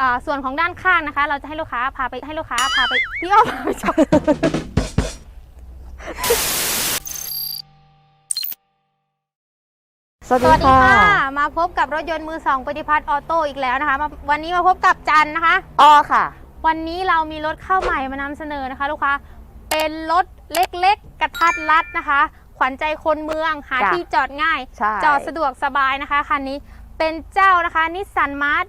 อ่าส่วนของด้านข้างนะคะ เราจะให้ลูกค้าพาไปให้ลูกค้าพาไปพี่อ้อมพาไปชม สวัสสดีวัสดีค่ะ ค่ะ มาพบกับรถยนต์มือสองปฏิพัฒน์ออโต้อีกแล้วนะคะมาวันนี้มาพบกับจันนะคะ อ้อค่ะ วันนี้เรามีรถเข้าใหม่มานำเสนอนะคะ ลูกค้า เป็นรถเล็กๆ กระทัดรัดนะคะ ขวัญใจคนเมืองหาจ้ะ ที่จอดง่าย ใช่ จอดสะดวกสบายนะคะคันนี้ เป็นเจ้านะคะนิสสันมาร์ท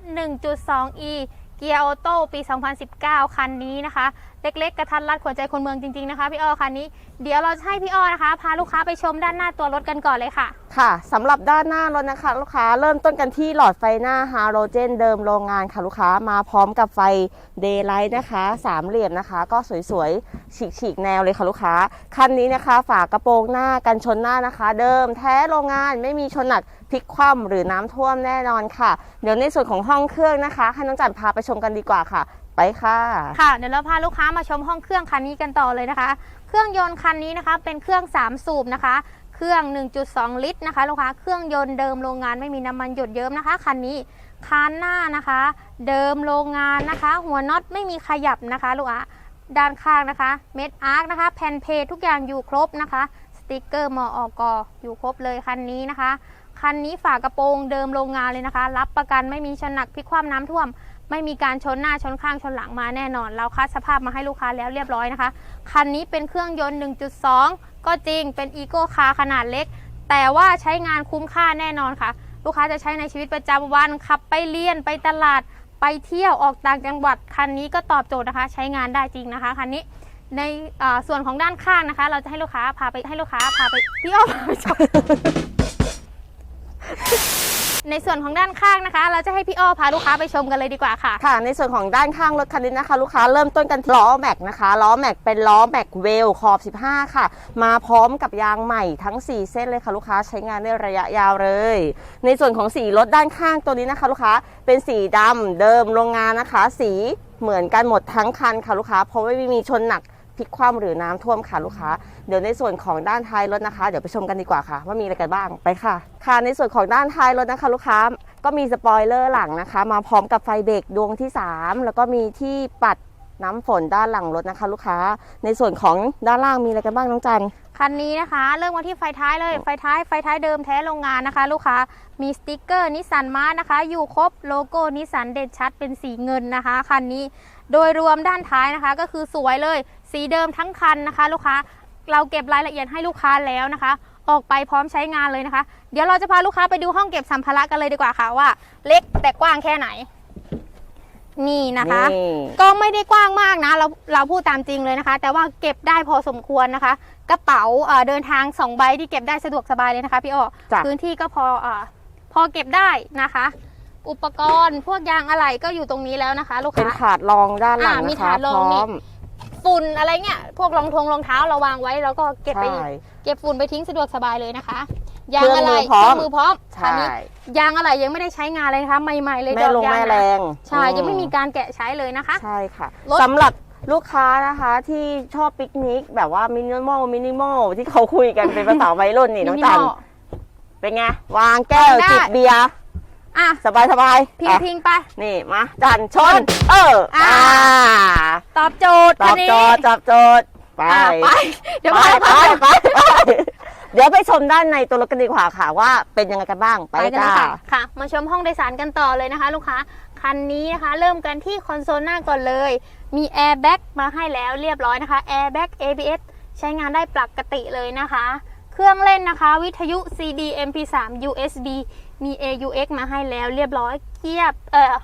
1.2e เกียร์ออโต้ปี 2019 คันนี้นะคะ เล็กๆกระทัดรัดขวัญใจคนเมืองจริงๆนะคะพี่อ้อคันนี้เดี๋ยวเราจะให้พี่อ้อนะคะ พาลูกค้าไปชมด้านหน้าตัวรถกันก่อนเลยค่ะ ค่ะสำหรับด้านหน้ารถนะคะ ลูกค้าเริ่มต้นกันที่หลอดไฟหน้าฮาโลเจนเดิมโรงงานค่ะลูกค้ามาพร้อมกับไฟเดย์ไลท์นะคะสามเหลี่ยมนะคะ ก็สวยๆฉีกๆแนวเลยค่ะลูกค้าคันนี้นะคะ ฝากระโปรงหน้ากันชนหน้านะคะ เดิมแท้โรงงานไม่มีชนหนักพลิกคว่ำหรือน้ำท่วมแน่นอนค่ะ เดี๋ยวในส่วนของห้องเครื่องนะคะให้น้องจันพาไปชมกันดีกว่าค่ะ ไปค่ะ ค่ะ เดี๋ยวเราพาลูกค้ามาชมห้องเครื่องคันนี้กันต่อเลยนะคะ เครื่องยนต์คันนี้นะคะ เป็นเครื่อง 3 สูบนะคะ เครื่อง 1.2 ลิตรนะคะลูกค้า เครื่องยนต์เดิมโรงงานไม่มีน้ำมันหยดเยิ้มนะคะคันนี้คานหน้านะคะ เดิมโรงงานนะคะ หัวน็อตไม่มีขยับนะคะลูกค้าด้านข้างนะคะ เม็ดอาร์คนะคะ แผ่นเพจทุกอย่างอยู่ครบนะคะ สติกเกอร์มออกอยู่ครบเลยคันนี้นะคะ คันนี้ฝากระโปรงเดิมโรงงานเลยนะคะ รับประกันไม่มีชนหนักพลิกคว่ำน้ำท่วม ไม่มีการชนหน้าชนข้างชนหลังมาแน่นอน เราคัดสภาพมาให้ลูกค้าแล้วเรียบร้อยนะคะ คันนี้เป็นเครื่องยนต์ 1.2 ก็จริงเป็นอีโก้คาร์ขนาดเล็ก แต่ว่าใช้งานคุ้มค่าแน่นอนค่ะ ลูกค้าจะใช้ในชีวิตประจำวันขับไปเรียนไปตลาดไปเที่ยวออกต่างจังหวัดคันนี้ก็ตอบโจทย์นะคะ ใช้งานได้จริงนะคะคันนี้ในส่วนของด้านข้างนะคะ เราจะให้ลูกค้าพาไปให้ลูกค้าพาไปพี่อ้อมพาไปชม ในส่วนของด้านข้างนะคะ เราจะให้พี่อ้อพาลูกค้าไปชมกันเลยดีกว่าค่ะ ค่ะ ในส่วนของด้านข้างรถคันนี้นะคะ ลูกค้าเริ่มต้นกันที่ล้อแม็กนะคะล้อแม็กเป็นล้อแม็กเวลขอบ 15 ค่ะ มาพร้อมกับยางใหม่ทั้ง 4 เส้นเลยค่ะ ลูกค้าใช้งานได้ระยะยาวเลย ในส่วนของสีรถด้านข้างตัวนี้นะคะ ลูกค้าเป็นสีดำเดิมโรงงานนะคะ สีเหมือนกันหมดทั้งคันค่ะลูกค้าเพราะไม่มีชนหนัก พลิกคว่ำหรือน้ำท่วมค่ะลูกค้า เดี๋ยวในส่วนของด้านท้ายรถนะคะ เดี๋ยวไปชมกันดีกว่าค่ะ ว่ามีอะไรกันบ้างไปค่ะ ค่ะ ในส่วนของด้านท้ายรถนะคะ ลูกค้าก็มีสปอยเลอร์หลังนะคะ มาพร้อมกับไฟเบรกดวงที่ 3 แล้วก็มีที่ปัด น้ำฝนด้านหลังรถนะคะ ลูกค้า ในส่วนของด้านล่างมีอะไรกันบ้างน้องจันคันนี้นะคะ เริ่มมาที่ไฟท้ายเลยไฟท้ายไฟท้ายเดิมแท้โรงงานนะคะ ลูกค้ามีสติกเกอร์นิสสันมาร์นะคะ อยู่ครบโลโก้นิสสันเด่นชัดเป็นสีเงินนะคะคันนี้โดยรวมด้านท้ายนะคะ ก็คือสวยเลย สีเดิมทั้งคันนะคะ ลูกค้าเราเก็บรายละเอียดให้ลูกค้าแล้วนะคะ ออกไปพร้อมใช้งานเลยนะคะ เดี๋ยวเราจะพาลูกค้าไปดูห้องเก็บสัมภาระกันเลยดีกว่าค่ะว่า เล็กแต่กว้างแค่ไหน นี่นะคะนี่ก็ไม่ได้กว้างมากนะ เราเราพูดตามจริงเลยนะคะ แต่ว่าเก็บได้พอสมควรนะคะ กระเป๋าเอ่อเดินทาง2ใบที่เก็บได้สะดวกสบายเลยนะคะ พี่อ้อจ้ะพื้นที่ก็พอเอ่อพอเก็บได้นะคะ อุปกรณ์พวกยางอะไหล่ก็อยู่ตรงนี้แล้วนะคะ ลูกเป็นค้าถาดรองด้านหลังอ่ามีนะคะถาดรองพร้นี่อม ฝุ่นอะไรเงี้ยพวกรองทงรองเท้าเราวางไว้แล้วก็เก็บไป ใช่ เก็บฝุ่นไปทิ้งสะดวกสบายเลยนะคะยางอะไหล่เครื่องมือพร้อมเครื่องมือพร้อมใช่ คันนี้ยางอะไหล่ยังไม่ได้ใช้งานเลยนะคะใหม่ๆเลยแม่ดอกลงยางแม่นะแรงใช่อืยังไม่มีการแกะใช้เลยนะคะ ใช่ค่ะรถ สำหรับลูกค้านะคะที่ชอบปิกนิก แบบว่ามินิมอลมินิมอลที่เขาคุยกันเป็นภาษาวัยรุ่นนี่น้องจันมิมลเป็นไง วางแก้ววางได้ จิบเบียร์ อะสบายสบายพิงอะพิงไป นี่มาจันชน เอออ่าอ่า ตอบโจทย์ตอบโจทย์ตอบโจทย์ไป อะไป เดี๋ยวไปไปไปไปไปเดี๋ยวไปชมด้านในตัวรถกันดีกว่าค่ะว่าเป็นยังไงกันบ้างไปไปกันเลจ้ายค่ะค่ะ มาชมห้องโดยสารกันต่อเลยนะคะ ลูกค้าคันนี้นะคะ เริ่มกันที่คอนโซลหน้าก่อนเลย มีแอร์แบ็กมาให้แล้วเรียบร้อยนะคะแอร์แบ็ก ABS ใช้งานได้ปกติเลยนะคะ เครื่องเล่นนะคะ วิทยุ CD MP3 USB มี AUX มาให้แล้วเรียบร้อยเกียร์เอ่อ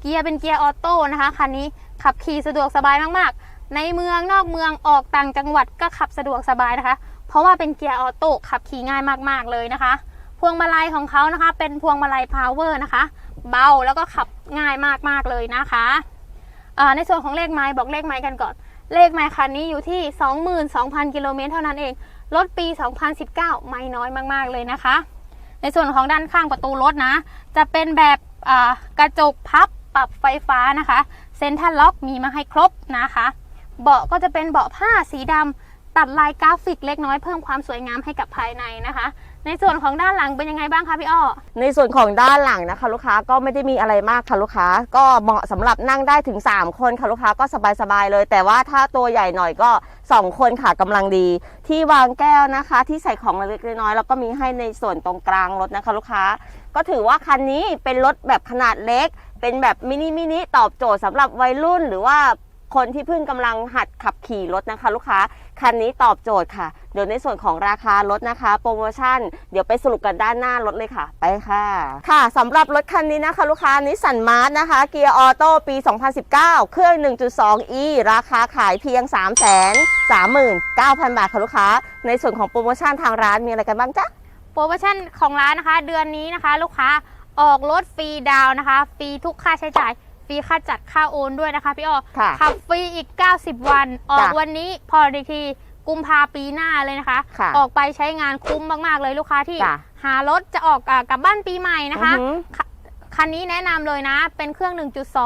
เกียร์เป็นเกียร์ออโต้นะคะคันนี้ขับขี่สะดวกสบายมากๆ ในเมืองนอกเมืองออกต่างจังหวัดก็ขับสะดวกสบายนะคะ เพราะว่าเป็นเกียร์ออโต้ขับขี่ง่ายมากๆเลยนะคะ พวงมาลัยของเขานะคะ เป็นพวงมาลัยพาวเวอร์นะคะ เบาแล้วก็ขับง่ายมากๆเลยนะคะในส่วนของเลขไม้บอกเลขไม้กันก่อน เลขไม้คันนี้อยู่ที่ 22,000 กิโลเมตรเท่านั้นเอง รถปี 2019 ไม่น้อยมาก ๆ เลยนะคะ ในส่วนของด้านข้างประตูรถนะ จะเป็นแบบกระจกพับปรับไฟฟ้านะคะ เซ็นทรัลล็อกมีมาให้ครบนะคะ เบาะก็จะเป็นเบาะผ้าสีดำ ตัดลายกราฟิกเล็กน้อยเพิ่มความสวยงามให้กับภายในนะคะ ในส่วนของด้านหลังเป็นยังไงบ้างคะพี่อ้อในส่วนของด้านหลังนะคะ ลูกค้าก็ไม่ได้มีอะไรมากค่ะลูกค้า ก็เหมาะสำหรับนั่งได้ถึง 3 คนค่ะลูกค้าก็สบายๆเลย แต่ว่าถ้าตัวใหญ่หน่อยก็ 2 คนค่ะกำลังดี ที่วางแก้วนะคะ ที่ใส่ของเล็กน้อยแล้วก็มีให้ในส่วนตรงกลางรถนะคะ ลูกค้า ก็ถือว่าคันนี้เป็นรถแบบขนาดเล็ก เป็นแบบมินิมินิตอบโจทย์สำหรับวัยรุ่นหรือว่า คนที่เพิ่งกำลังหัดขับขี่รถนะคะ ลูกค้าคันนี้ตอบโจทย์ค่ะ เดี๋ยวในส่วนของราคารถนะคะ โปรโมชั่น เดี๋ยวไปสรุปกันด้านหน้ารถเลยค่ะ ไปค่ะ ค่ะสำหรับรถคันนี้นะคะ ลูกค้านิสสันมาร์นะคะ เกียร์ออโต้ปี 2019 เครื่อง 1.2e ราคาขายเพียง 339,000 บาทค่ะลูกค้า ในส่วนของโปรโมชั่นทางร้านมีอะไรกันบ้างจ๊ะโปรโมชั่นของร้านนะคะ เดือนนี้นะคะ ลูกค้าออกรถฟรีดาวนะคะฟรีทุกค่าใช้จ่าย ฟรีค่าจัดค่าโอนด้วยนะคะพี่อ้อค่ะขับฟรีอีก 90 วัน ออกจ้ะวันนี้พอดีทีกุมภาปีหน้าเลยนะคะ ค่ะออกไปใช้งานคุ้มมากๆเลยลูกค้าที่ จ้ะ หารถจะออกอากลับบ้านปีใหม่นะคะ อือหือ คคันนี้แนะนำเลยนะ เป็นเครื่อง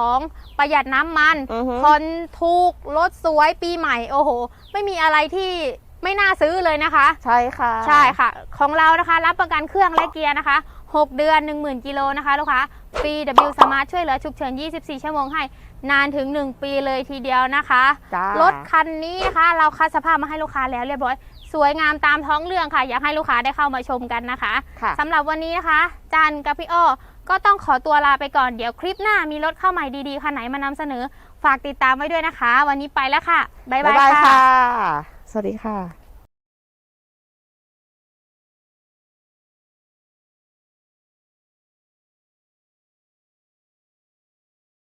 1.2 ประหยัดน้ำมันอือหือผ่อนถูก รถสวยปีใหม่ โอ้โห ไม่มีอะไรที่ ไม่น่าซื้อเลยนะคะ ใช่ค่ะใช่ค่ะ ของเรานะคะ รับประกันเครื่องและเกียร์นะคะ 6 เดือน 10,000กิโลนะคะลูกค้าฟรี W Smart ช่วยเหลือฉุกเฉิน 24 ชั่วโมงให้นานถึง 1 ปีเลยทีเดียวนะคะจ้ารถคันนี้นะคะ เราคัดสภาพมาให้ลูกค้าแล้วเรียบร้อย สวยงามตามท้องเรื่องค่ะ อยากให้ลูกค้าได้เข้ามาชมกันนะคะค่ะสำหรับวันนี้นะคะ จันกับพี่อ้อก็ต้องขอตัวลาไปก่อนเดี๋ยวคลิปหน้ามีรถเข้าใหม่ดีๆคันไหนมานำเสนอ ฝากติดตามไว้ด้วยนะคะ วันนี้ไปแล้วค่ะบ๊ายบ๊ายบายบายค่ะค่ะ สวัสดีค่ะ